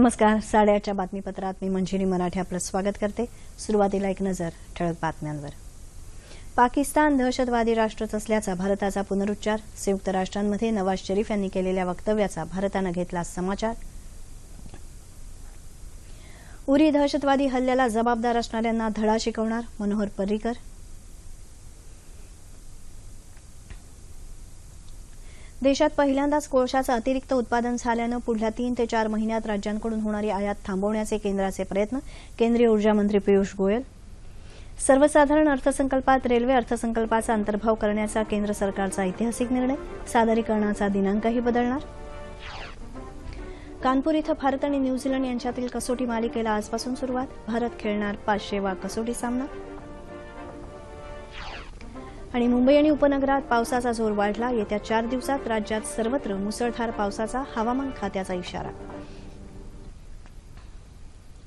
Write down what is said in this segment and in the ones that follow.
नमस्कार. साडेआठच्या बातमीपत्रात मी मंजिरी मराठी आपलं स्वागत करते. सुरुवातीला एक नजर ठळक बातम्यांवर. पाकिस्तान दहशतवादी राष्ट्रच असल्याचा भारताचा पुनरुच्चार संयुक्त राष्ट्रांमध्ये नवाज शरीफ यांनी केलेल्या वक्तव्याचा भारतानं घेतला समाचार. उरी दहशतवादी हल्ल्याला जबाबदार असणाऱ्यांना धडा शिकवणार मनोहर पर्रीकर देशात पहिल्यांदाच कोळशाचं अतिरिक्त उत्पादन झाल्यानं पुढल्या तीन ते चार महिन्यात राज्यांकडून होणारी आयात थांबवण्याचे केंद्राचे प्रयत्न केंद्रीय ऊर्जामंत्री पियुष गोयल. सर्वसाधारण अर्थसंकल्पात रेल्वे अर्थसंकल्पाचा अंतर्भाव करण्याचा केंद्र सरकारचा ऐतिहासिक निर्णय. सादरीकरणाचा दिनांकही बदलणार. कानपूर इथं भारत आणि न्यूझीलंड यांच्यातील कसोटी मालिकेला आजपासून सुरुवात. भारत खेळणार पाचशेवा कसोटी सामना. आणि मुंबई आणि उपनगरात पावसाचा जोर वाढला. येत्या चार दिवसात राज्यात सर्वत्र मुसळधार पावसाचा हवामान खात्याचा इशारा.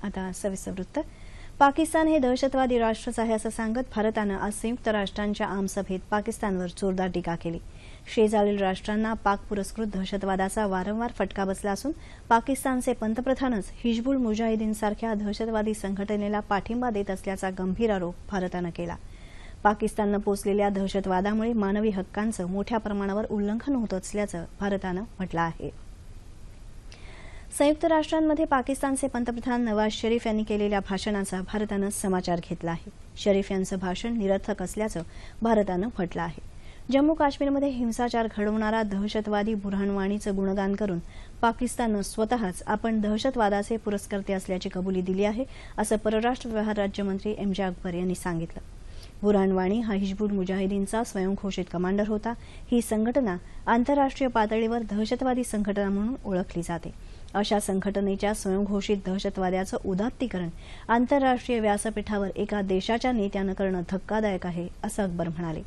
आता सविस्तर वृत्त. पाकिस्तान हे दहशतवादी राष्ट्रच आहे असं सांगत भारतानं आज संयुक्त राष्ट्रांच्या आमसभेत पाकिस्तानवर जोरदार टीका केली. शेजारील राष्ट्रांना पाक पुरस्कृत दहशतवादाचा वारंवार फटका बसला असून पाकिस्तानचे पंतप्रधानच हिजबुल मुजाहिदीनसारख्या दहशतवादी संघटनेला पाठिंबा देत असल्याचा गंभीर आरोप भारतानं केला. पाकिस्ताननं पोचलेल्या दहशतवादामुळे मानवी हक्कांचं मोठ्या प्रमाणावर उल्लंघन होत असल्याचं भारतानं म्हटलं आहे. संयुक्त राष्ट्रांमध्ये पाकिस्तानचे पंतप्रधान नवाज शरीफ यांनी केलेल्या भाषणाचा भारतानं समाचार घेतला आहे. शरीफ यांचं भाषण निरर्थक असल्याचं भारतानं म्हटलं आहे. जम्मू काश्मीरमध्ये हिंसाचार घडवणारा दहशतवादी बुरहाणवाणीचं गुणगान करून पाकिस्ताननं स्वतःच आपण दहशतवादाचे पुरस्कर्ते असल्याची कबुली दिली आहे असं परराष्ट्र व्यवहार राज्यमंत्री एमजे अकबर यांनी सांगितलं. बुरहानवाणी हा हिजबुल मुजाहिदीनचा स्वयंघोषित कमांडर होता. ही संघटना आंतरराष्ट्रीय पातळीवर दहशतवादी संघटना म्हणून ओळखली जाते. अशा संघटनेच्या स्वयंघोषित दहशतवाद्याचं उदात्तीकरण आंतरराष्ट्रीय व्यासपीठावर एका देशाच्या नेत्यानं करणं धक्कादायक आहे असं अकबर म्हणाले.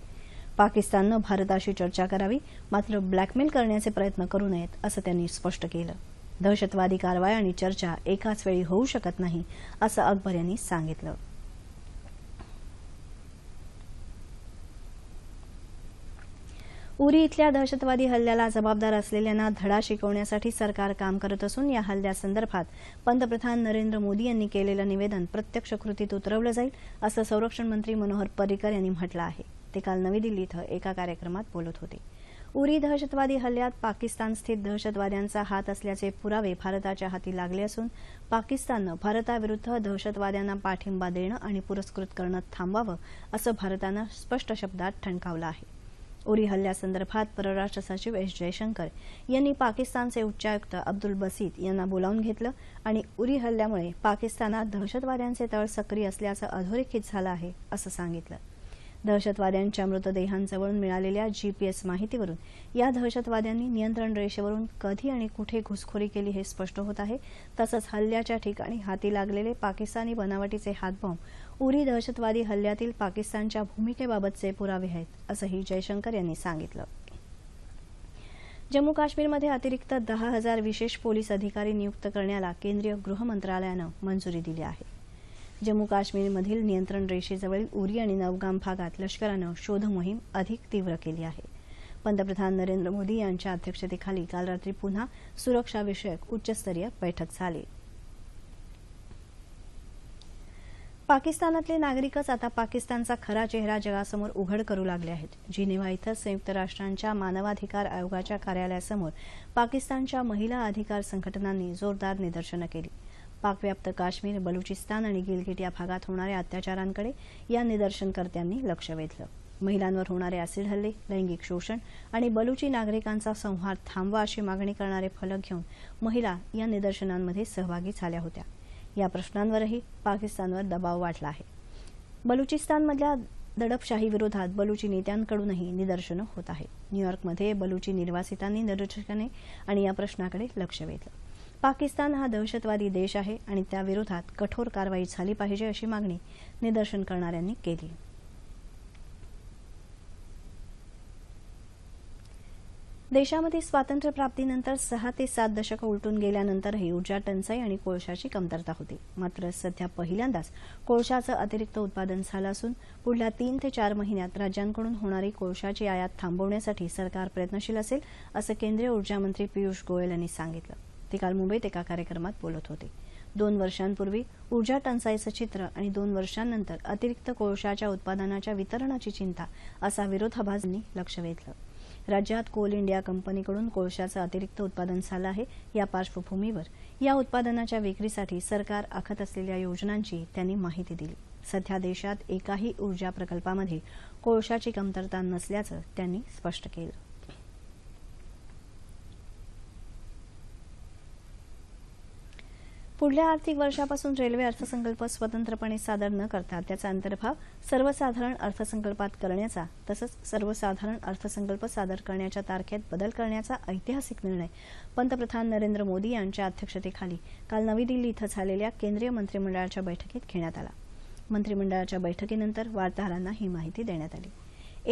पाकिस्ताननं भारताशी चर्चा करावी मात्र ब्लॅकमेल करण्याचे प्रयत्न करू नयेत असं त्यांनी स्पष्ट केलं. दहशतवादी कारवाई आणि चर्चा एकाच वेळी होऊ शकत नाही असं अकबर यांनी सांगितलं. उरी इथल्या दहशतवादी हल्ल्याला जबाबदार असलेल्यांना धडा शिकवण्यासाठी सरकार काम करत असून या हल्ल्यासंदर्भात पंतप्रधान नरेंद्र मोदी यांनी केलेलं निवेदन प्रत्यक्ष कृतीत उतरवलं जाईल असं संरक्षण मंत्री मनोहर पर्रिकर यांनी म्हटलं आहे. ते काल नवी दिल्ली इथं एका कार्यक्रमात बोलत होते. उरी दहशतवादी हल्ल्यात पाकिस्तान स्थित दहशतवाद्यांचा हात असल्याचे पुरावे भारताच्या हाती लागले असून पाकिस्ताननं भारताविरुद्ध दहशतवाद्यांना पाठिंबा देणं आणि पुरस्कृत करणं थांबवावं असं भारतानं स्पष्ट शब्दात ठणकावलं आहे. उरी हल्ल्यासंदर्भात परराष्ट्र सचिव एस जयशंकर यांनी पाकिस्तानचे उच्चायुक्त अब्दुल बसीत यांना बोलावून घेतलं आणि उरी हल्ल्यामुळे पाकिस्तानात दहशतवाद्यांचे तळ सक्रिय असल्याचं अधोरेखित झालं आहे असं सांगितलं. दहशतवाद्यांच्या मृतदेहांजवळून मिळालेल्या जीपीएस माहितीवरून. या दहशतवाद्यांनी नियंत्रण रेषेवरून कधी आणि कुठे घुसखोरी केली हे स्पष्ट होत आहे. तसंच हल्ल्याच्या ठिकाणी हाती लागलेले पाकिस्तानी बनावटीचे हातबॉम्ब उरी दहशतवादी हल्ल्यातील पाकिस्तानच्या भूमिकेबाबतचे पुरावे आहेत असंही जयशंकर यांनी सांगितलं. जम्मू काश्मीरमध्ये अतिरिक्त दहा हजार विशेष पोलीस अधिकारी नियुक्त करण्याला केंद्रीय गृह मंत्रालयानं मंजुरी दिली आहे. जम्मू काश्मीरमधील नियंत्रण रेषेजवळील उरी आणि नवगाम भागात लष्करानं शोधमोहीम अधिक तीव्र केली आहे. पंतप्रधान नरेंद्र मोदी यांच्या अध्यक्षतेखाली काल रात्री पुन्हा सुरक्षाविषयक उच्चस्तरीय बैठक झाली. पाकिस्तानातले नागरिकच आता पाकिस्तानचा खरा चेहरा जगासमोर उघड करू लागले आहेत. जिनेव्हा इथं संयुक्त राष्ट्रांच्या मानवाधिकार आयोगाच्या कार्यालयासमोर पाकिस्तानच्या महिला अधिकार संघटनांनी जोरदार निदर्शनं केली. पाकव्याप्त काश्मीर बलुचिस्तान आणि गिलगिट या भागात होणाऱ्या अत्याचारांकडे या निदर्शनकर्त्यांनी लक्ष वेधलं. महिलांवर होणारे ऍसिड हल्ले लैंगिक शोषण आणि बलुची नागरिकांचा संहार थांबवा अशी मागणी करणारे फलक घेऊन महिला या निदर्शनांमध्ये सहभागी झाल्या होत्या. या प्रश्नांवरही पाकिस्तानवर दबाव वाढला आहे. बलुचिस्तानमधल्या दडपशाही विरोधात बलुची नेत्यांकडूनही निदर्शनं होत आहेत. न्यूयॉर्कमध्ये बलुची निर्वासितांनी निदर्शने आणि या प्रश्नाकडे लक्ष वेधलं. पाकिस्तान हा दहशतवादी देश आहे आणि त्याविरोधात कठोर कारवाई झाली पाहिजे अशी मागणी निदर्शन करणाऱ्यांनी केली. देशामध्ये स्वातंत्र्यप्राप्तीनंतर सहा ते सात दशकं उलटून गेल्यानंतरही ऊर्जा टंचाई आणि कोळशाची कमतरता होती. मात्र सध्या पहिल्यांदाच कोळशाचं अतिरिक्त उत्पादन झालं असून पुढल्या तीन ते चार महिन्यात राज्यांकडून होणारी कोळशाची आयात थांबवण्यासाठी सरकार प्रयत्नशील असेल असं केंद्रीय ऊर्जामंत्री पियुष गोयल यांनी सांगितलं. ते काल मुंबईत एका कार्यक्रमात बोलत होते. दोन वर्षांपूर्वी ऊर्जा टंचाईचं चित्र आणि दोन वर्षांनंतर अतिरिक्त कोळशाच्या उत्पादनाच्या वितरणाची चिंता असा विरोधाभासांनी लक्ष वेधलं. राज्यात कोल इंडिया कंपनीकडून कोळशाचं अतिरिक्त उत्पादन झालं आहे या पार्श्वभूमीवर. या उत्पादनाच्या विक्रीसाठी सरकार आखत असलेल्या योजनांची त्यांनी माहिती दिली. सध्या देशात एकाही ऊर्जा प्रकल्पामध्ये कोळशाची कमतरता नसल्याचं त्यांनी स्पष्ट केलं. पुढल्या आर्थिक वर्षापासून रेल्वे अर्थसंकल्प स्वतंत्रपणे सादर न करता त्याचा अंतर्भाव सर्वसाधारण अर्थसंकल्पात करण्याचा तसंच सर्वसाधारण अर्थसंकल्प सादर करण्याच्या तारखेत बदल करण्याचा ऐतिहासिक निर्णय पंतप्रधान नरेंद्र मोदी यांच्या अध्यक्षतेखाली काल नवी दिल्ली इथं झालेल्या केंद्रीय मंत्रिमंडळाच्या बैठकीत घेण्यात आला. मंत्रिमंडळाच्या बैठकीनंतर वार्ताहरांना ही माहिती देण्यात आली.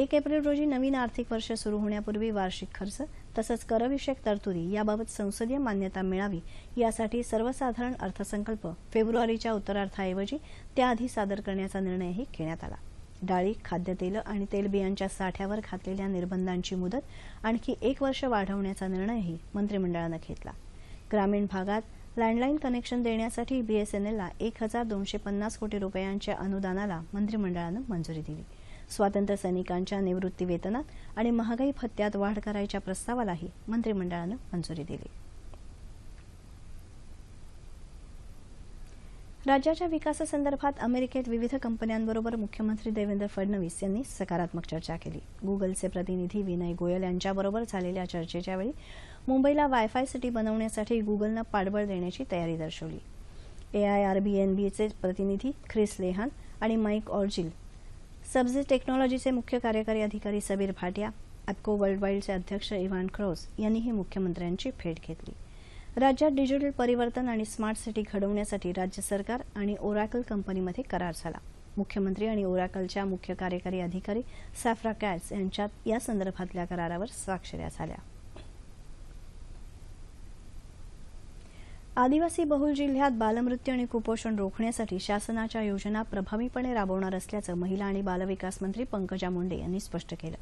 एक एप्रिल रोजी नवीन आर्थिक वर्ष सुरू होण्यापूर्वी वार्षिक खर्च तसंच करविषयक तरतुदी याबाबत संसदीय मान्यता मिळावी यासाठी सर्वसाधारण अर्थसंकल्प फेब्रुवारीच्या उत्तरार्थाऐवजी त्याआधी सादर करण्याचा निर्णयही घेण्यात आला. डाळी खाद्यतेलं आणि तेलबियांच्या साठ्यावर घातलेल्या निर्बंधांची मुदत आणखी एक वर्ष वाढवण्याचा निर्णयही मंत्रिमंडळानं घेतला. ग्रामीण भागात लँडलाईन कनेक्शन देण्यासाठी बीएसएनएलला एक हजार दोनशे पन्नास कोटी रुपयांच्या अनुदानाला मंत्रिमंडळानं मंजुरी दिली. स्वातंत्र्य सैनिकांच्या निवृत्ती वेतनात आणि महागाई भत्त्यात वाढ करायच्या प्रस्तावालाही मंत्रिमंडळानं मंजुरी दिली. राज्याच्या विकासासंदर्भात अमेरिकेत विविध कंपन्यांबरोबर मुख्यमंत्री देवेंद्र फडणवीस यांनी सकारात्मक चर्चा केली. गुगलचे प्रतिनिधी विनय गोयल यांच्याबरोबर झालेल्या चर्चेच्या वेळी मुंबईला वायफाय सिटी बनवण्यासाठी गुगलनं पाठबळ देण्याची तयारी दर्शवली. एआयआरबीएनबीचे प्रतिनिधी ख्रिस लेहान आणि माईक ऑर्जिल सब्जी टेक्नॉलॉजीचे मुख्य कार्यकारी अधिकारी सबीर भाटिया ॲपको वर्ल्ड वाईडचे अध्यक्ष इव्हान क्रोस यांनीही मुख्यमंत्र्यांची भेट घेतली. राज्यात डिजिटल परिवर्तन आणि स्मार्ट सिटी घडवण्यासाठी राज्य सरकार आणि ओरॅकल कंपनीमध्ये करार झाला. मुख्यमंत्री आणि ओरॅकलच्या मुख्य कार्यकारी अधिकारी सॅफ्रा कॅट्स यांच्यात या संदर्भातल्या करारावर स्वाक्षऱ्या झाल्या. आदिवासी बहुल जिल्ह्यात बालमृत्यू आणि कुपोषण रोखण्यासाठी शासनाच्या योजना प्रभावीपणे राबवणार असल्याचं महिला आणि बालविकास मंत्री पंकजा मुंडे यांनी स्पष्ट केलं.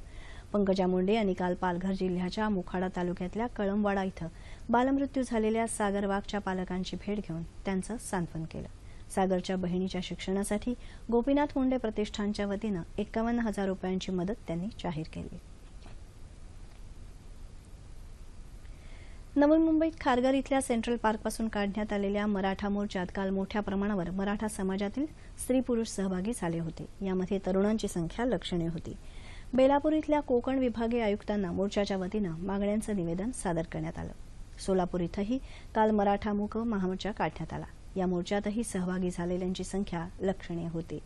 पंकजा मुंडे यांनी काल पालघर जिल्ह्याच्या मुखाडा तालुक्यातल्या कळमवाडा इथं बालमृत्यू झालेल्या सागर वाघच्या पालकांची भेट घेऊन त्यांचं सांत्वन केलं. सागरच्या बहिणीच्या शिक्षणासाठी गोपीनाथ मुंडे प्रतिष्ठानच्या वतीनं एकावन्न हजार रुपयांची मदत त्यांनी जाहीर केली. नवी मुंबईत खारघर इथल्या सेंट्रल पार्कपासून काढण्यात आलेल्या मराठा मोर्चात काल मोठ्या प्रमाणावर मराठा समाजातील स्त्री पुरुष सहभागी झाले होते. यामध्ये तरुणांची संख्या लक्षणीय होती. बेलापूर इथल्या कोकण विभागीय आयुक्तांना मोर्चाच्या वतीनं मागण्यांचं निवेदन सादर करण्यात आलं. सोलापूर इथंही काल मराठा मुक महामोर्चा काढण्यात आला. या मोर्चातही सहभागी झालेल्यांची संख्या लक्षणीय होती.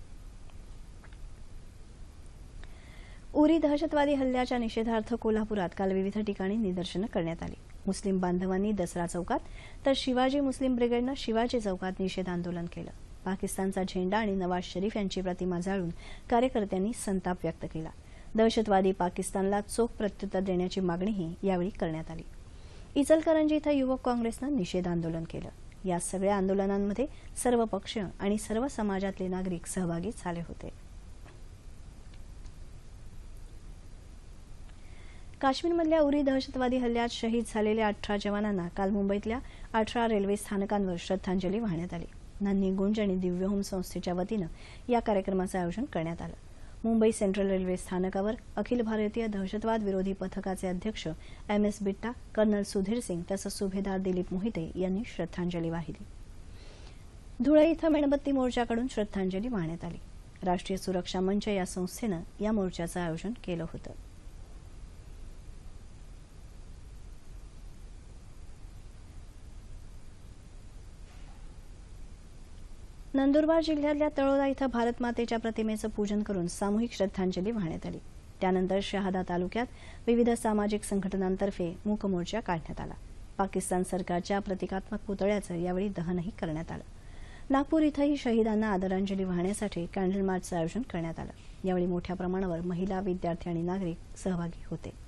उरी दहशतवादी हल्ल्याच्या निषेधार्थ कोल्हापुरात काल विविध ठिकाणी निदर्शनं करण्यात आली. मुस्लिम बांधवांनी दसरा चौकात तर शिवाजी मुस्लिम ब्रिगेडनं शिवाजी चौकात निषेध आंदोलन केलं. पाकिस्तानचा झेंडा आणि नवाज शरीफ यांची प्रतिमा जाळून कार्यकर्त्यांनी संताप व्यक्त केला. दहशतवादी पाकिस्तानला चोख प्रत्युत्तर देण्याची मागणीही यावेळी करण्यात आली. इचलकरंजी इथं युवक काँग्रेसनं निषेध आंदोलन केलं. या सगळ्या आंदोलनांमध्ये सर्व पक्ष आणि सर्व समाजातले नागरिक सहभागी झाले होते. काश्मीरमधल्या उरी दहशतवादी हल्ल्यात शहीद झालेल्या अठरा जवानांना काल मुंबईतल्या अठरा रेल्वे स्थानकांवर श्रद्धांजली वाहण्यात आली. नन्ही गुंज आणि दिव्यहोम संस्थेच्या वतीनं या कार्यक्रमाचं आयोजन करण्यात आलं. मुंबई सेंट्रल रेल्वे स्थानकावर अखिल भारतीय दहशतवाद विरोधी पथकाचे अध्यक्ष M S Bitta colonel Sudhir Singh तसंच सुभेदार दिलीप मोहिते यांनी श्रद्धांजली वाहिली. धुळे इथं मेणबत्ती मोर्चाकडून श्रद्धांजली वाहण्यात आली. राष्ट्रीय सुरक्षा मंच या संस्थेनं या मोर्चाचं आयोजन केलं होतं. नंदुरबार जिल्ह्यातल्या तळोदा इथं भारत मातेच्या प्रतिमेचं पूजन करून सामूहिक श्रद्धांजली वाहण्यात आली. त्यानंतर शहादा तालुक्यात विविध सामाजिक संघटनांतर्फे मूकमोर्चा काढण्यात आला. पाकिस्तान सरकारच्या प्रतिकात्मक पुतळ्याचं यावेळी दहनही करण्यात आलं. नागपूर इथंही शहीदांना आदरांजली वाहण्यासाठी कॅन्डल मार्चचं आयोजन करण्यात आलं. यावेळी मोठ्या प्रमाणावर महिला विद्यार्थी आणि नागरिक सहभागी होते.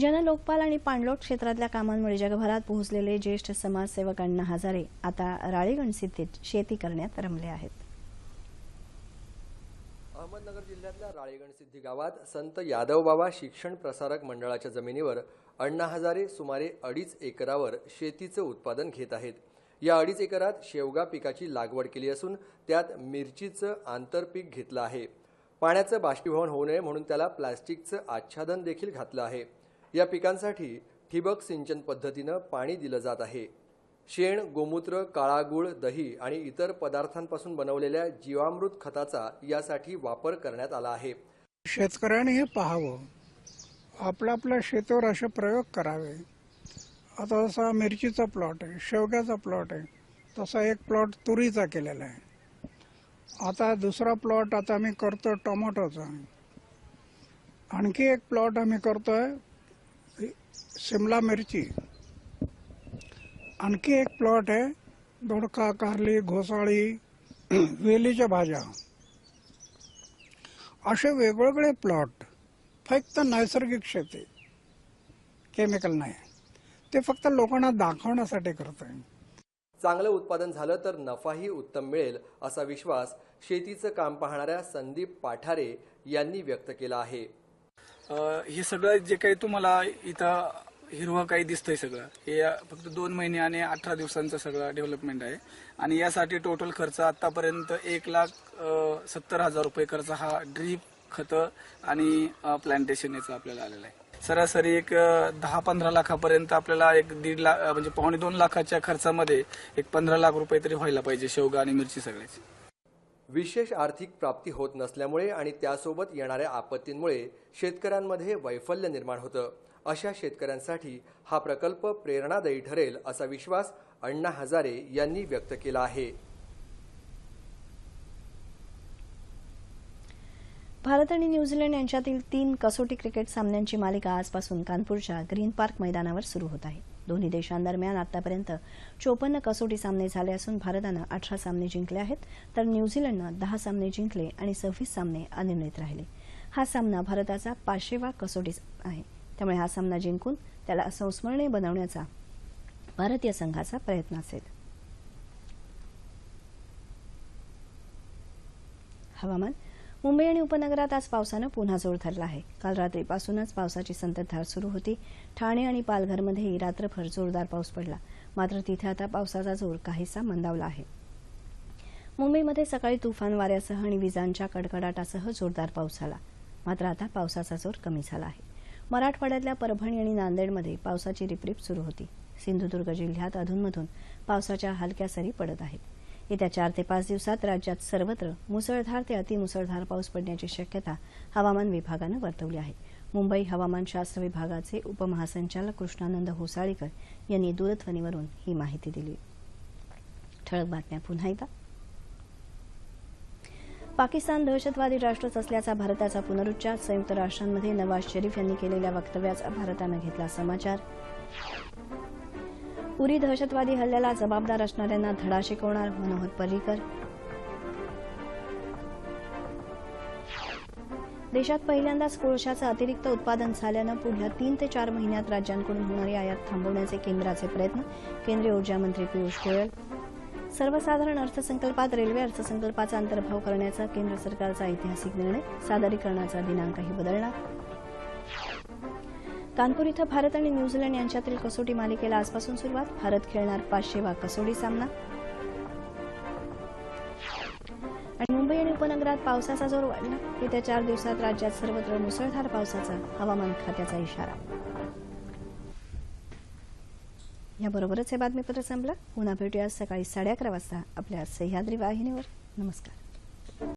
जनलोकपाल आणि पाणलोट क्षेत्रातल्या कामांमुळे जगभरात पोहोचलेले ज्येष्ठ समाजसेवक अण्णा हजारे आता राळेगणसिद्धीत शेती करण्यात रमले आहेत. अहमदनगर जिल्ह्यातल्या राळेगण सिद्धी गावात संत यादवबाबा शिक्षण प्रसारक मंडळाच्या जमिनीवर अण्णा हजारे सुमारे अडीच एकरावर शेतीचं उत्पादन घेत आहेत. या अडीच एकरात शेवगा पिकाची लागवड केली असून त्यात मिरचीचं आंतरपीक घेतलं आहे. पाण्याचं बाष्पीभवन होऊ नये म्हणून त्याला प्लास्टिकचं आच्छादन देखील घातलं आहे. या पिकांसाठी ठिबक सिंचन पद्धतीनं पाणी दिलं जात आहे. शेण गोमूत्र काळागूळ दही आणि इतर पदार्थांपासून बनवलेल्या जीवामृत खताचा यासाठी वापर करण्यात आला आहे. शेतकऱ्याने हे पाहावं. आपल्या आपल्या शेतीवर असे प्रयोग करावे. आता जसा मिरचीचा प्लॉट आहे शेवग्याचा प्लॉट आहे तसा एक प्लॉट तुरीचा केलेला आहे. आता दुसरा प्लॉट आता आम्ही करतो टोमॅटोचा. आणखी एक प्लॉट आम्ही करतोय शिमला मिरची। आणखी एक प्लॉट आहे दोडका कारली घोसाळी वेलीच्या भाज्या। असे वेगवेगळे प्लॉट फक्त नैसर्गिक शेती केमिकल नाही ते फक्त लोकांना दाखवण्यासाठी करत आहे चांगलं उत्पादन झालं तर नफाही उत्तम मिळेल असा विश्वास शेतीचं काम पाहणाऱ्या संदीप पाठारे यांनी व्यक्त केला आहे। हे सगळं जे काही तुम्हाला इथं हिरवं काही दिसतंय सगळं हे फक्त दोन महिने आणि अठरा दिवसांचं सगळं डेव्हलपमेंट आहे. आणि यासाठी टोटल खर्च आतापर्यंत एक लाख सत्तर हजार रुपये खर्च हा ड्रीप खतं आणि प्लांटेशन याचा आपल्याला आलेला आहे. सरासरी एक दहा पंधरा लाखापर्यंत आपल्याला एक दीड लाख म्हणजे पावणे दोन लाखाच्या खर्चामध्ये एक पंधरा लाख रुपये तरी व्हायला पाहिजे शेवगा आणि मिरची सगळ्याची. विशेष आर्थिक प्राप्ती होत नसल्यामुळे आणि त्यासोबत येणाऱ्या आपत्तींमुळे शेतकऱ्यांमध्ये वैफल्य निर्माण होतं. अशा शेतकऱ्यांसाठी हा प्रकल्प प्रेरणादायी ठरेल असा विश्वास अण्णा हजारे यांनी व्यक्त केला आहे. भारत आणि न्यूझीलंड यांच्यातील तीन कसोटी क्रिकेट सामन्यांची मालिका आजपासून कानपूरच्या ग्रीन पार्क मैदानावर सुरू होत आहे. दोन्ही देशांदरम्यान आतापर्यंत चोपन्न कसोटी सामने झाले असून भारतानं अठरा सामने जिंकले आहेत तर न्यूझीलंडनं दहा सामने जिंकले आणि सव्वीस सामने अनिर्णित राहिले. हा सामना भारताचा पाचशेवा कसोटी आहे. त्यामुळे हा सामना जिंकून त्याला संस्मरणीय बनवण्याचा भारतीय संघाचा प्रयत्न असेल. हवामान मुंबई आणि उपनगरात आज पावसानं पुन्हा जोर धरला आहे. काल रात्रीपासूनच पावसाची संततधार सुरू होती. ठाणे आणि पालघरमध्येही रात्रभर जोरदार पाऊस पडला. मात्र तिथे आता पावसाचा जोर काहीसा मंदावला आहे. मुंबईमध्ये सकाळी तुफान वाऱ्यासह आणि विजांच्या कडकडाटासह जोरदार पाऊस झाला. मात्र आता पावसाचा जोर कमी झाला आहे. मराठवाड्यातल्या परभणी आणि नांदेडमध्ये पावसाची रिपरिप सुरू होती. सिंधुदुर्ग जिल्ह्यात अधूनमधून पावसाच्या हलक्या सरी पडत आहेत. येत्या चार ते पाच दिवसात राज्यात सर्वत्र मुसळधार ते अतिमुसळधार पाऊस पडण्याची शक्यता हवामान विभागानं वर्तवली आहे. मुंबई हवामानशास्त्र विभागाचे उपमहासंचालक कृष्णानंद होसाळीकर यांनी दूरध्वनीवरून ही माहिती दिली. ठळक बातम्या पुन्हा एकदा. पाकिस्तान दहशतवादी राष्ट्रच असल्याचा भारताचा पुनरुच्चार संयुक्त राष्ट्रांमध्ये नवाज शरीफ यांनी केलेल्या वक्तव्याचा भारतानं घेतला समाचार. उरी दहशतवादी हल्ल्याला जबाबदार असणाऱ्यांना धडा शिकवणार मनोहर पर्रीकर. देशात पहिल्यांदाच कोळशाचं अतिरिक्त उत्पादन झाल्यानं पुढल्या तीन ते चार महिन्यात राज्यांकडून होणारी आयात थांबवण्याचे केंद्राचे प्रयत्न केंद्रीय ऊर्जा मंत्री पियुष गोयल. सर्वसाधारण अर्थसंकल्पात रेल्वे अर्थसंकल्पाचा अंतर्भाव करण्याचा केंद्र सरकारचा ऐतिहासिक निर्णय सादरीकरणाचा दिनांकही बदलणार. कानपूर इथं भारत आणि न्यूझीलंड यांच्यातील कसोटी मालिकेला आजपासून सुरुवात. भारत खेळणार पाचशेवा कसोटी सामना. आणि मुंबई आणि उपनगरात पावसाचा जोर वाढला. येत्या चार दिवसात राज्यात सर्वत्र मुसळधार पावसाचा हवामान खात्याचा इशारा. याबरोबरच हे बातमीपत्र संपलं. पुन्हा भेटूया सकाळी साडे अकरा वाजता आपल्या सह्याद्री वाहिनीवर. नमस्कार.